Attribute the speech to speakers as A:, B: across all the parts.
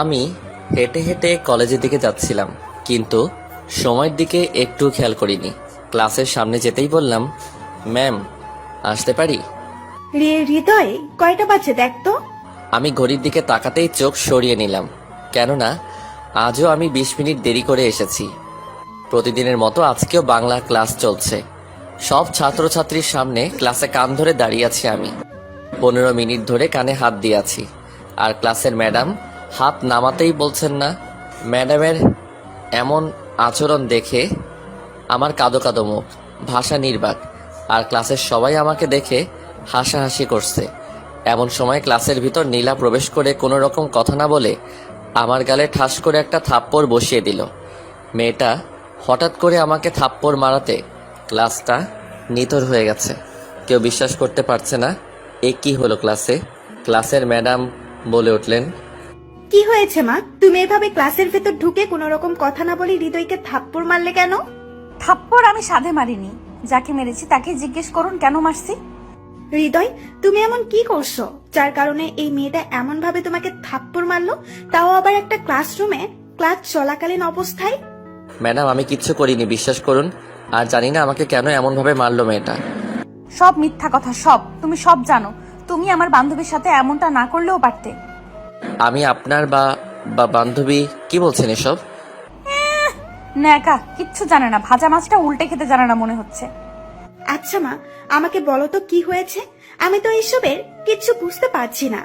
A: আমি হেঁটে হেঁটে কলেজের দিকে যাচ্ছিলাম কিন্তু সময়ের দিকে একটু খেয়াল করিনি। ক্লাসের সামনে যেতেই বললাম ম্যাম আসতে পারি?
B: রে- হৃদয় কয়টা বাজে দেখ তো?
A: আমি ঘড়ির দিকে তাকাতেই চোখ সরিয়ে নিলাম কেননা আজও আমি বিশ মিনিট দেরি করে এসেছি। প্রতিদিনের মতো আজকেও বাংলা ক্লাস চলছে। সব ছাত্রছাত্রীর সামনে ক্লাসে কান ধরে দাঁড়িয়ে আছি আমি। পনেরো মিনিট ধরে কানে হাত দিয়ে আছি আর ক্লাসের ম্যাডাম হাত নামাতেই বলছেন না। ম্যাডামের এমন আচরণ দেখে আমার কাদো কাদো মুখ। ভাষা নির্বাক। আর ক্লাসের সবাই আমাকে দেখে হাসাহাসি করছে। এমন সময় ক্লাসের ভিতর নীলা প্রবেশ করে কোনো রকম কথা না বলে আমার গালে ঠাস করে একটা থাপ্পড় বসিয়ে দিল। মেয়েটা হঠাৎ করে আমাকে থাপ্পড় মারাতে ক্লাসটা নিতর হয়ে গেছে। কেউ বিশ্বাস করতে পারছে না, এ কি হলো ক্লাসে? ক্লাসের ম্যাডাম বলে উঠলেন
B: কি হয়েছে মা? তুমি এভাবে ক্লাসের ভেতর ঢুকে কোনো রকম কথা না বলে হৃদয়কে থাপ্পড় মারলে কেন?
C: থাপ্পড় আমি সাধে মারিনি। যাকে মেরেছি তাকে জিজ্ঞেস করুন কেন মারছি?
B: হৃদয় তুমি এমন কি করছ? যার কারণে এই মেয়েটা এমন ভাবে তোমাকে থাপ্পড় মারলো? তাও আবার একটা ক্লাসরুমে? ক্লাস চলাকালীন অবস্থায়?
A: ম্যাডাম আমি কিচ্ছু করিনি বিশ্বাস করুন। আর জানি না আমাকে কেন এমনভাবে মারলো মেয়েটা।
C: সব মিথ্যা কথা সব। তুমি সব জানো। তুমি আমার বান্ধবীর সাথে এমনটা না করলেও পারতে।
A: আমি আপনার বা বা বান্ধবী কি বলছেন এসব?
C: ন্যাকা কিচ্ছু জানে না। ভাজা মাছটা উল্টে খেতে জানে না মনে হচ্ছে।
B: আচ্ছা মা আমাকে বলো তো কি হয়েছে? আমি তো এসবের কিচ্ছু বুঝতে পারছি না।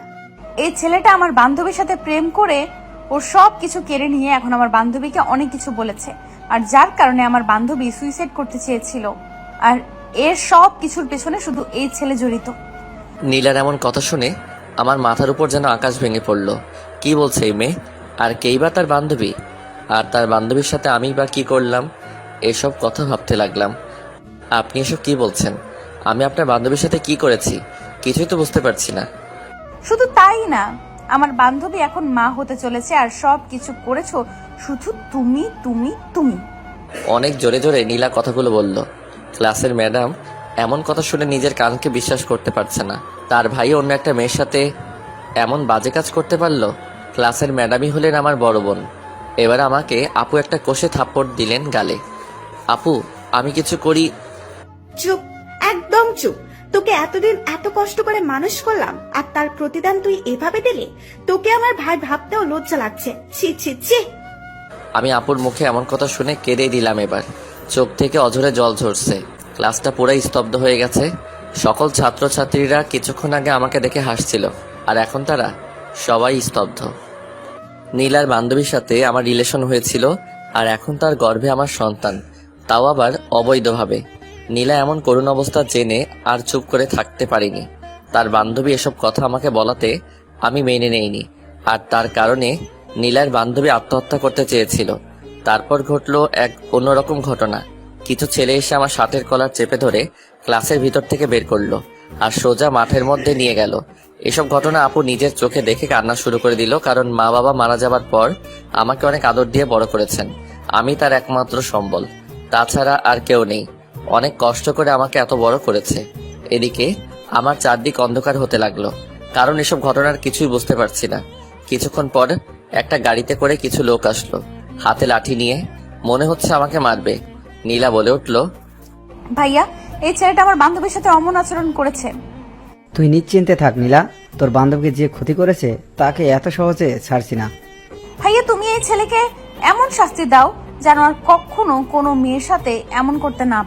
C: এই ছেলেটা আমার বান্ধবীর সাথে প্রেম করে ওর সব কিছু কেড়ে নিয়ে এখন আমার বান্ধবীকে অনেক কিছু বলেছে। আর যার কারণে আমার বান্ধবী সুইসাইড করতে চেয়েছিল। আর এর সব কিছুর পেছনে শুধু এই ছেলে জড়িত।
A: নীলার এমন কথা শুনে আমার মাথার উপর যেন আকাশ ভেঙে পড়ল। কি বলছে এই মেয়ে? আর কেই বা তার বান্ধবী? আর তার বান্ধবীর সাথে আমি বা কি করলাম? এসব কথা ভাবতে লাগলাম। আপনি এসব কি বলছেন? আমি আপনার বান্ধবীর সাথে কি করেছি? কিছুই তো বুঝতে পারছি না।
C: শুধু তাই না আমার বান্ধবী এখন মা হতে চলেছে আর সব কিছু করেছ শুধু তুমি তুমি তুমি।
A: অনেক জোরে জোরে নীলা কথাগুলো বলল। ক্লাসের ম্যাডাম এমন কথা শুনে নিজের কানকে বিশ্বাস করতে পারছে না। তার ভাই অন্য একটা মেয়ের সাথে এমন বাজে কাজ করতে পারল? ক্লাসের ম্যাডামই হলেন আমার বড় বোন। এবার আমাকে আপু একটা কষে থাপ্পড় দিলেন গালে। আপু আমি কিছু করি।
B: চুপ একদম চুপ। তোকে এতদিন এত কষ্ট করে মানুষ করলাম আর তার প্রতিদান তুই এভাবে দিলি তোকে আমার ভাই ভাবতেও লজ্জা লাগছে। ছি ছি ছি।
A: আমি আপুর মুখে এমন কথা শুনে কেঁদে দিলাম এবার। চোখ থেকে অঝরে জল ঝরছে। ক্লাসটা পুরাই স্তব্ধ হয়ে গেছে। সকল ছাত্রছাত্রীরা কিছুক্ষণ আগে আমাকে দেখে হাসছিল, আর এখন তারা সবাই স্তব্ধ। নীলার বান্ধবীর সাথে আমার রিলেশন হয়েছিল, আর এখন তার গর্ভে আমার সন্তান। তাও আবার অবৈধভাবে। নীলা এমন করুণ অবস্থা জেনে আর চুপ করে থাকতে পারিনি। তার বান্ধবী এসব কথা আমাকে বলাতে আমি মেনে নেইনি, আর তার কারণে নীলার বান্ধবী আত্মহত্যা করতে চেয়েছিল। তারপর ঘটলো এক অন্যরকম ঘটনা। কিছু ছেলে এসে আমার শার্টের কলার চেপে ধরে ক্লাসের ভিতর থেকে বের করল আর সোজা মাঠের মধ্যে নিয়ে গেল। এসব ঘটনা আপু নিজের চোখে দেখে কান্না শুরু করে দিল কারণ মা বাবা মারা যাবার পর আমাকে অনেক আদর দিয়ে বড় করেছেন। আমি তার একমাত্র সম্বল। তাছাড়া আর কেউ নেই। অনেক কষ্ট করে আমাকে এত বড় করেছে। এদিকে আমার চারদিক অন্ধকার হতে লাগল। কারণ এসব ঘটনার কিছুই বুঝতে পারছি না। কিছুক্ষণ পর একটা গাড়িতে করে কিছু লোক আসলো। হাতে লাঠি নিয়ে মনে হচ্ছে আমাকে মারবে। নীলা বলে উঠল
C: ভাইয়া এই ছেলেটা আমার বান্ধবীর সাথে অমন আচরণ করেছে।
D: তুই নিশ্চিন্তে থাক নীলা তোর বান্ধবকে যে ক্ষতি করেছে তাকে এত সহজে ছাড়ছি না।
C: ভাইয়া তুমি এই ছেলেকে এমন শাস্তি দাও যেন আর কখনো কোনো মেয়ের সাথে এমন করতে না